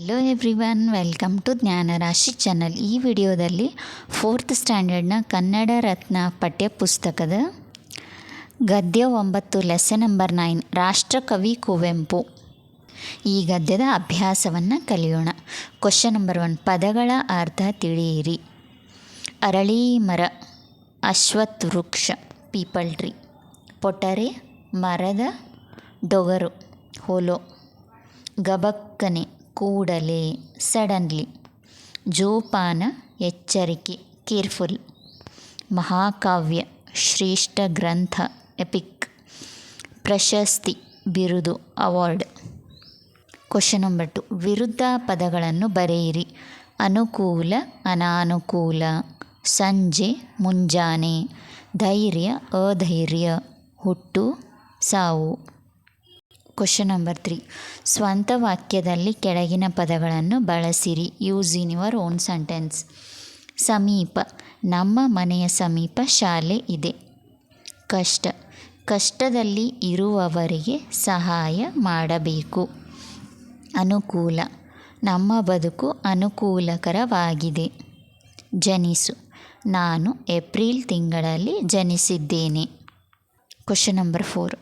Hello everyone welcome to Jnanarashi channel ಈ ವಿಡಿಯೋದಲ್ಲಿ fourth ಸ್ಟ್ಯಾಂಡರ್ಡ್ನ Kannada ರತ್ನ ಪಠ್ಯಪುಸ್ತಕದ ಗದ್ಯ ಒಂಬತ್ತು ಲೆಸನ್ ನಂಬರ್ ನೈನ್ ರಾಷ್ಟ್ರಕವಿ ಕುವೆಂಪು. ಈ ಗದ್ಯದ ಅಭ್ಯಾಸವನ್ನು ಕಲಿಯೋಣ. ಕ್ವಶನ್ ನಂಬರ್ ಒನ್ ಪದಗಳ ಅರ್ಥ ತಿಳಿಯಿರಿ. ಅರಳೀ ಮರ ಅಶ್ವತ್ ವೃಕ್ಷ ಪೀಪಲ್ ಟ್ರೀ ಪೊಟರೆ, ಮರದ ಡೊಗರು, ಹೋಲೋ. ಗಬಕ್ಕನೆ. ಕೂಡಲೇ, ಸಡನ್ಲಿ, ಜೋಪಾನ ಎಚ್ಚರಿಕೆ, ಕೇರ್ಫುಲ್, ಮಹಾಕಾವ್ಯ, ಶ್ರೇಷ್ಠ ಗ್ರಂಥ, ಎಪಿಕ್, ಪ್ರಶಸ್ತಿ, ಬಿರುದು, ಅವಾರ್ಡ್. ಕ್ವಶನ್ ನಂಬರ್ ಟು ವಿರುದ್ಧ ಪದಗಳನ್ನು ಬರೆಯಿರಿ. ಅನುಕೂಲ, ಅನಾನುಕೂಲ, ಸಂಜೆ, ಮುಂಜಾನೆ, ಧೈರ್ಯ, ಅಧೈರ್ಯ, ಹುಟ್ಟು, ಸಾವು. ಕ್ವಶನ್ ನಂಬರ್ ತ್ರೀ ಸ್ವಂತ ವಾಕ್ಯದಲ್ಲಿ ಕೆಳಗಿನ ಪದಗಳನ್ನು ಬಳಸಿರಿ. Use in your own sentence ಸಮೀಪ. ನಮ್ಮ ಮನೆಯ ಸಮೀಪ ಶಾಲೆ ಇದೆ. ಕಷ್ಟ. ಕಷ್ಟದಲ್ಲಿ ಇರುವವರಿಗೆ ಸಹಾಯ ಮಾಡಬೇಕು. ಅನುಕೂಲ. ನಮ್ಮ ಬದುಕು ಅನುಕೂಲಕರವಾಗಿದೆ. ಜನಿಸು. ನಾನು ಏಪ್ರಿಲ್ ತಿಂಗಳಲ್ಲಿ ಜನಿಸಿದ್ದೇನೆ. ಕ್ವಶನ್ ನಂಬರ್ ಫೋರ್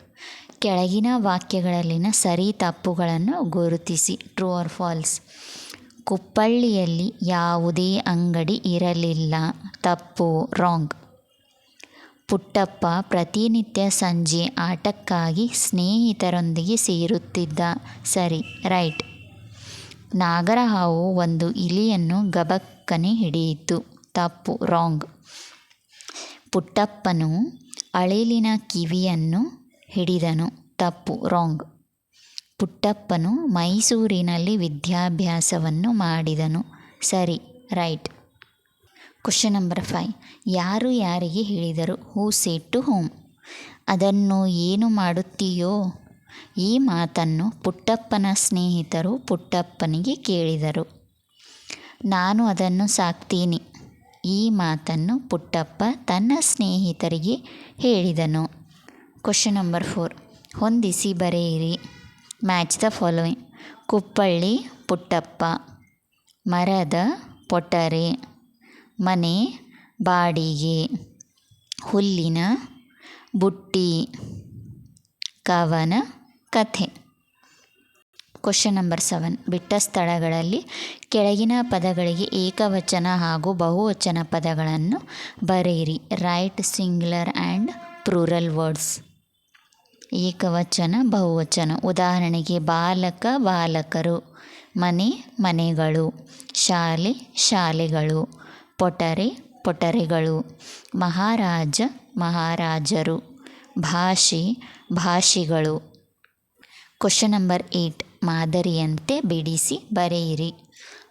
ಕೆಳಗಿನ ವಾಕ್ಯಗಳಲ್ಲಿನ ಸರಿ ತಪ್ಪುಗಳನ್ನು ಗುರುತಿಸಿ. ಟ್ರೂ ಆರ್ ಫಾಲ್ಸ್ ಕುಪ್ಪಳ್ಳಿಯಲ್ಲಿ ಯಾವುದೇ ಅಂಗಡಿ ಇರಲಿಲ್ಲ. ತಪ್ಪು ರಾಂಗ್ ಪುಟ್ಟಪ್ಪ ಪ್ರತಿನಿತ್ಯ ಸಂಜೆ ಆಟಕ್ಕಾಗಿ ಸ್ನೇಹಿತರೊಂದಿಗೆ ಸೇರುತ್ತಿದ್ದ. ಸರಿ ರೈಟ್ ನಾಗರಹಾವು ಒಂದು ಇಲಿಯನ್ನು ಗಬಕ್ಕನೆ ಹಿಡಿಯಿತು. ತಪ್ಪು ರಾಂಗ್ ಪುಟ್ಟಪ್ಪನು ಅಳಿಲಿನ ಕಿವಿಯನ್ನು ಹಿಡಿದನು. ತಪ್ಪು ರಾಂಗ್ ಪುಟ್ಟಪ್ಪನು ಮೈಸೂರಿನಲ್ಲಿ ವಿದ್ಯಾಭ್ಯಾಸವನ್ನು ಮಾಡಿದನು. ಸರಿ ರೈಟ್ ಕ್ವಶನ್ ನಂಬರ್ ಫೈವ್ ಯಾರು ಯಾರಿಗೆ ಹೇಳಿದರು? ಹೂ ಸೇಟ್ ಟು ಹೋಮ್ ಅದನ್ನು ಏನು ಮಾಡುತ್ತೀಯೋ? ಈ ಮಾತನ್ನು ಪುಟ್ಟಪ್ಪನ ಸ್ನೇಹಿತರು ಪುಟ್ಟಪ್ಪನಿಗೆ ಕೇಳಿದರು. ನಾನು ಅದನ್ನು ಸಾಕ್ತೀನಿ. ಈ ಮಾತನ್ನು ಪುಟ್ಟಪ್ಪ ತನ್ನ ಸ್ನೇಹಿತರಿಗೆ ಹೇಳಿದನು. ಕ್ವಶನ್ ನಂಬರ್ ಫೋರ್ ಹೊಂದಿಸಿ ಬರೆಯಿರಿ. Match the following Kuppalli, Puttappa. ಮರದ ಪೊಟರೆ. ಮನೆ, ಬಾಡಿಗೆ. ಹುಲ್ಲಿನ ಬುಟ್ಟಿ. ಕವನ ಕಥೆ. ಕ್ವಶನ್ ನಂಬರ್ ಸೆವೆನ್ ಬಿಟ್ಟ ಸ್ಥಳಗಳಲ್ಲಿ ಕೆಳಗಿನ ಪದಗಳಿಗೆ ಏಕವಚನ ಹಾಗೂ ಬಹುವಚನ ಪದಗಳನ್ನು ಬರೆಯಿರಿ. Write singular and plural words ಏಕವಚನ, ಬಹುವಚನ. ಉದಾಹರಣೆಗೆ, ಬಾಲಕ, ಬಾಲಕರು. ಮನೆ, ಮನೆಗಳು. ಶಾಲೆ, ಶಾಲೆಗಳು. ಪೊಟರೆ, ಪೊಟರೆಗಳು. ಮಹಾರಾಜ, ಮಹಾರಾಜರು. ಭಾಷೆ, ಭಾಷೆಗಳು. ಕ್ವಶನ್ ನಂಬರ್ ಏಯ್ಟ್ ಮಾದರಿಯಂತೆ ಬಿಡಿಸಿ ಬರೆಯಿರಿ.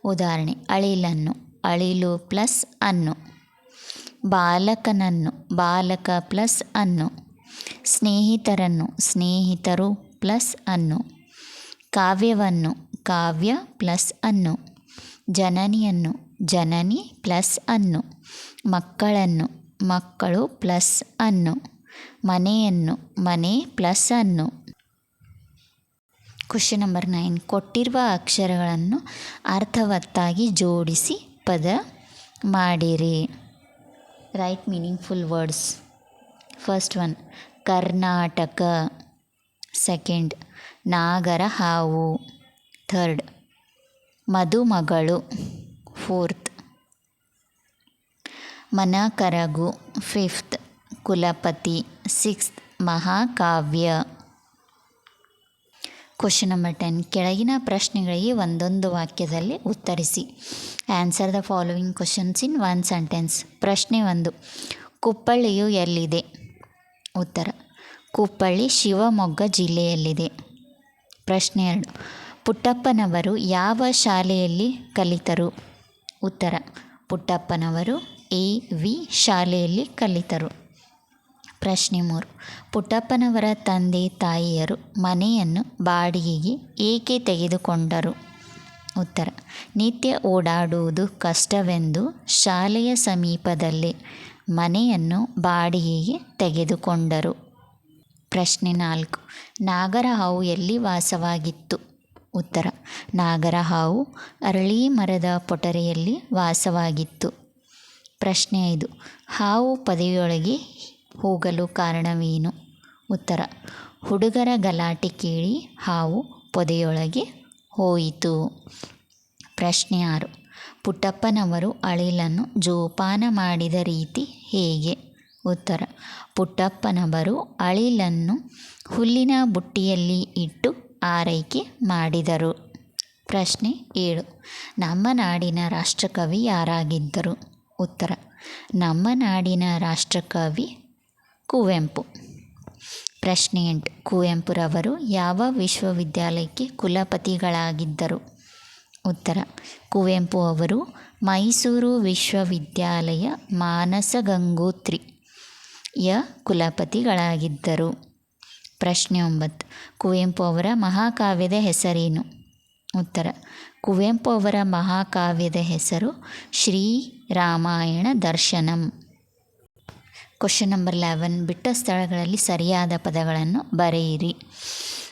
ಉದಾಹರಣೆ, ಅಳಿಲನ್ನು. ಅಳಿಲು ಪ್ಲಸ್ ಅನ್ನು. ಬಾಲಕನನ್ನು. ಬಾಲಕ ಪ್ಲಸ್ ಅನ್ನು. ಸ್ನೇಹಿತರನ್ನು, ಸ್ನೇಹಿತರು ಪ್ಲಸ್ ಅನ್ನು. ಕಾವ್ಯವನ್ನು, ಕಾವ್ಯ ಪ್ಲಸ್ ಅನ್ನು. ಜನನಿಯನ್ನು, ಜನನಿ ಪ್ಲಸ್ ಅನ್ನು. ಮಕ್ಕಳನ್ನು, ಮಕ್ಕಳು ಪ್ಲಸ್ ಅನ್ನು. ಮನೆಯನ್ನು, ಮನೆ ಪ್ಲಸ್ ಅನ್ನು. Question number nine. ಕೊಟ್ಟಿರುವ ಅಕ್ಷರಗಳನ್ನು ಅರ್ಥವತ್ತಾಗಿ ಜೋಡಿಸಿ ಪದ ಮಾಡಿರಿ. Write meaningful words. First one. Karnataka. Second ನಾಗರ ಹಾವು ಥರ್ಡ್, ಮದುಮಗಳು. ಫೋರ್ತ್, ಮನಕರಗು. ಫಿಫ್ತ್, ಕುಲಪತಿ. ಸಿಕ್ಸ್ತ್, ಮಹಾಕಾವ್ಯ. ಕ್ವಶನ್ ನಂಬರ್ ಟೆನ್ ಕೆಳಗಿನ ಪ್ರಶ್ನೆಗಳಿಗೆ ಒಂದೊಂದು ವಾಕ್ಯದಲ್ಲಿ ಉತ್ತರಿಸಿ. Answer the following questions in one sentence ಪ್ರಶ್ನೆ ಒಂದು, ಕುಪ್ಪಳ್ಳಿಯು ಎಲ್ಲಿದೆ? ಉತ್ತರ. ಕುಪ್ಪಳ್ಳಿ ಶಿವಮೊಗ್ಗ ಜಿಲ್ಲೆಯಲ್ಲಿದೆ. ಪ್ರಶ್ನೆ ಎರಡು. ಪುಟ್ಟಪ್ಪನವರು ಯಾವ ಶಾಲೆಯಲ್ಲಿ ಕಲಿತರು? ಉತ್ತರ. ಪುಟ್ಟಪ್ಪನವರು ಎ ವಿ ಶಾಲೆಯಲ್ಲಿ ಕಲಿತರು. ಪ್ರಶ್ನೆ ಮೂರು. ಪುಟ್ಟಪ್ಪನವರ ತಂದೆ ತಾಯಿಯರು ಮನೆಯನ್ನು ಬಾಡಿಗೆಗೆ ಏಕೆ ತೆಗೆದುಕೊಂಡರು? ಉತ್ತರ. ನಿತ್ಯ ಓಡಾಡುವುದು ಕಷ್ಟವೆಂದು ಶಾಲೆಯ ಸಮೀಪದಲ್ಲೇ ಮನೆಯನ್ನು ಬಾಡಿಗೆಗೆ ತೆಗೆದುಕೊಂಡರು. ಪ್ರಶ್ನೆ ನಾಲ್ಕು. ನಾಗರಹಾವು ಎಲ್ಲಿ ವಾಸವಾಗಿತ್ತು? ಉತ್ತರ. ನಾಗರ ಹಾವು ಅರಳಿ ಮರದ ಪೊಟರೆಯಲ್ಲಿ ವಾಸವಾಗಿತ್ತು. ಪ್ರಶ್ನೆ ಐದು. ಹಾವು ಪದವಿಯೊಳಗೆ ಹೋಗಲು ಕಾರಣವೇನು? ಉತ್ತರ. ಹುಡುಗರ ಗಲಾಟೆ ಕೇಳಿ ಹಾವು ಪೊದೆಯೊಳಗೆ ಹೋಯಿತು. ಪ್ರಶ್ನೆ ಆರು. ಪುಟ್ಟಪ್ಪನವರು ಅಳಿಲನ್ನು ಜೋಪಾನ ಮಾಡಿದ ರೀತಿ ಹೇಗೆ? ಉತ್ತರ. ಪುಟ್ಟಪ್ಪನವರು ಅಳಿಲನ್ನು ಹುಲ್ಲಿನ ಬುಟ್ಟಿಯಲ್ಲಿ ಇಟ್ಟು ಆರೈಕೆ ಮಾಡಿದರು. ಪ್ರಶ್ನೆ ಏಳು. ನಮ್ಮ ನಾಡಿನ ರಾಷ್ಟ್ರಕವಿ ಯಾರಾಗಿದ್ದರು? ಉತ್ತರ. ನಮ್ಮ ನಾಡಿನ ರಾಷ್ಟ್ರಕವಿ ಕುವೆಂಪು. ಪ್ರಶ್ನೆ ಎಂಟು. ಕುವೆಂಪುರವರು ಯಾವ ವಿಶ್ವವಿದ್ಯಾಲಯಕ್ಕೆ ಕುಲಪತಿಗಳಾಗಿದ್ದರು? ಉತ್ತರ. ಕುವೆಂಪು ಅವರು, ಮೈಸೂರು ವಿಶ್ವವಿದ್ಯಾಲಯ ಮಾನಸ ಗಂಗೋತ್ರಿ ಯ ಕುಲಪತಿಗಳಾಗಿದ್ದರು. ಪ್ರಶ್ನೆ ಒಂಬತ್ತು. ಕುವೆಂಪು ಅವರ ಮಹಾಕಾವ್ಯದ ಹೆಸರೇನು? ಉತ್ತರ. ಕುವೆಂಪು ಅವರ ಮಹಾಕಾವ್ಯದ ಹೆಸರು Shri Ramayana Darshanam. Question number eleven ಬಿಟ್ಟ ಸ್ಥಳಗಳಲ್ಲಿ ಸರಿಯಾದ ಪದಗಳನ್ನು ಬರೆಯಿರಿ.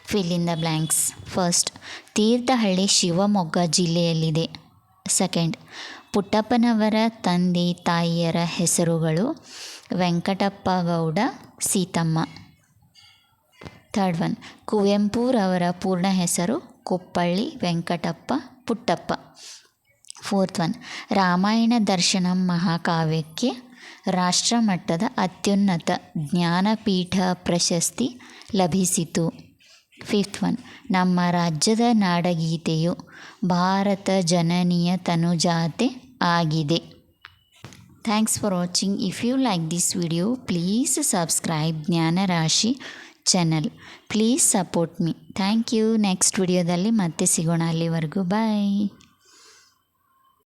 Fill in the blanks first Thirthahalli Shivamogga ಜಿಲ್ಲೆಯಲ್ಲಿದೆ. Second ಪುಟ್ಟಪ್ಪನವರ ತಂದೆ, ತಾಯಿಯರ ಹೆಸರುಗಳು ವೆಂಕಟಪ್ಪ ಗೌಡ, ಸೀತಮ್ಮ. ಥರ್ಡ್ ಒನ್ ಕುವೆಂಪುರವರ ಪೂರ್ಣ ಹೆಸರು ಕುಪ್ಪಳ್ಳಿ, ವೆಂಕಟಪ್ಪ, ಪುಟ್ಟಪ್ಪ. ಫೋರ್ತ್ ಒನ್ ರಾಮಾಯಣ ದರ್ಶನಂ ಮಹಾಕಾವ್ಯಕ್ಕೆ ರಾಷ್ಟ್ರಮಟ್ಟದ ಅತ್ಯುನ್ನತ ಜ್ಞಾನಪೀಠ ಪ್ರಶಸ್ತಿ ಲಭಿಸಿತು. ಫಿಫ್ತ್ ಒನ್ ನಮ್ಮ ರಾಜ್ಯದ ನಾಡಗೀತೆಯು ಭಾರತ ಜನನಿಯ ತನುಜಾತೆ ಆಗಿದೆ. Thanks for watching if you like this video please subscribe Jnanarashi channel please support me thank you next ವಿಡಿಯೋದಲ್ಲಿ ಮತ್ತೆ ಸಿಗೋಣ. ಅಲ್ಲಿವರೆಗೂ. ಬಾಯ್